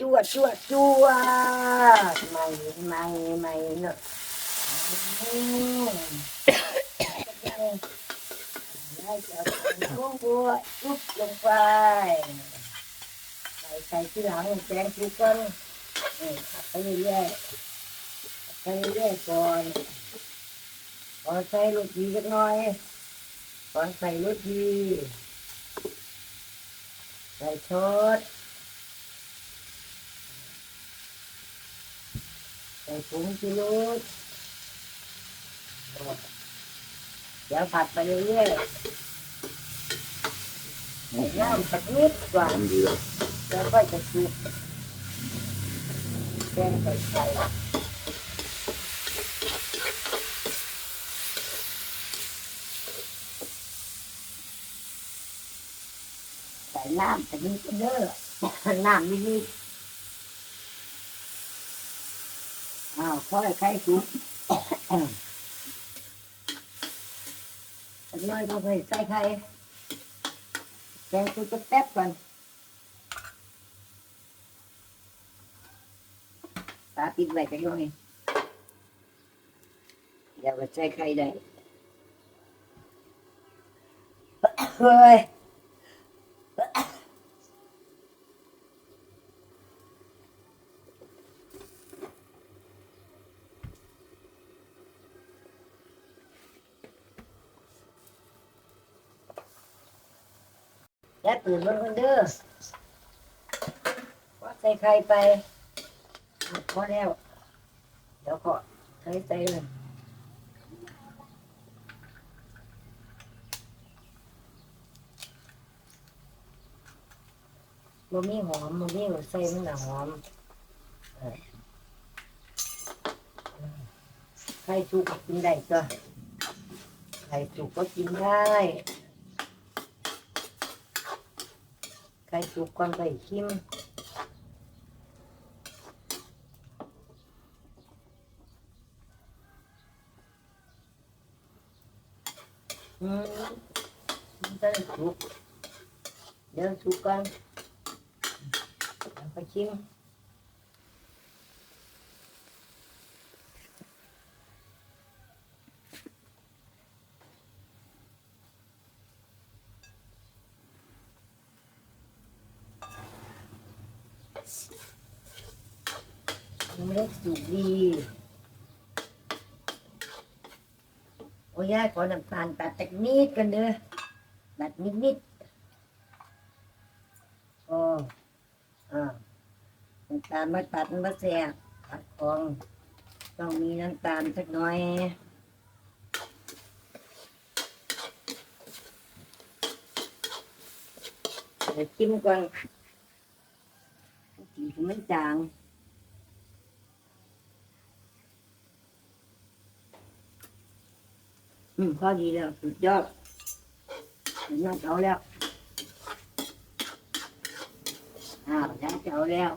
จวดจวดจวดไม่ไม่ไม่เนอะอืมได้จ้าของบัวปุ๊บลงไป ใส่ใส่ที่หลังแกงทุกคนไปเรื่อยๆไปเรื่อยๆก่อนก่อนใส่ลูกดีสักหน่อยก่อนใส่ลูกดีใส่ชด ส่ผงชูรสเดี๋ยวผัดไปเรื่อยๆให้น้ำสักนิดก่อนแล้วก็จะคลุกแกงใส่ไข่ใส่น้ำสักนิดเด้อน้ำนิดๆอ้าวค่อยไข่คลุกน้อยก็ไปใส่ไข่แกงคลุกจะแป๊บก่อนตาปิดไว้กันด้วยเดี๋ยวก็ใส่ไข่ได้เฮ้ย แล้วตื่นบนคนเด้อว่าใส่ไข่ไปพอแล้ว เดี๋ยวก็ใช้ใจเลยบ่มีหอมบ่มีหัวใส่มันน่ะหอมเออไข่สุกกินได้ก็ไข่สุกก็กินได้ ไก่สุกก่อนไปชิมอืมไก่สุกเดี๋ยวสุกก่อนแล้วก็ชิม ยังไม่ได้สุกดีโอ้ยายขอน้ำตาลตัดจากนิดกันเด้อตัดนิดนิดๆอ๋ออ่าน้ำตาลมาตัดมาแสบตัดของต้องมีน้ำตาลสักน่อยเดี๋ยวจิ้มก่อน มให้มันจางอืมพอดีแล้วสุดยอดสุดยอดเอาแล้วอ้าวแล้วเจ้าแล้ว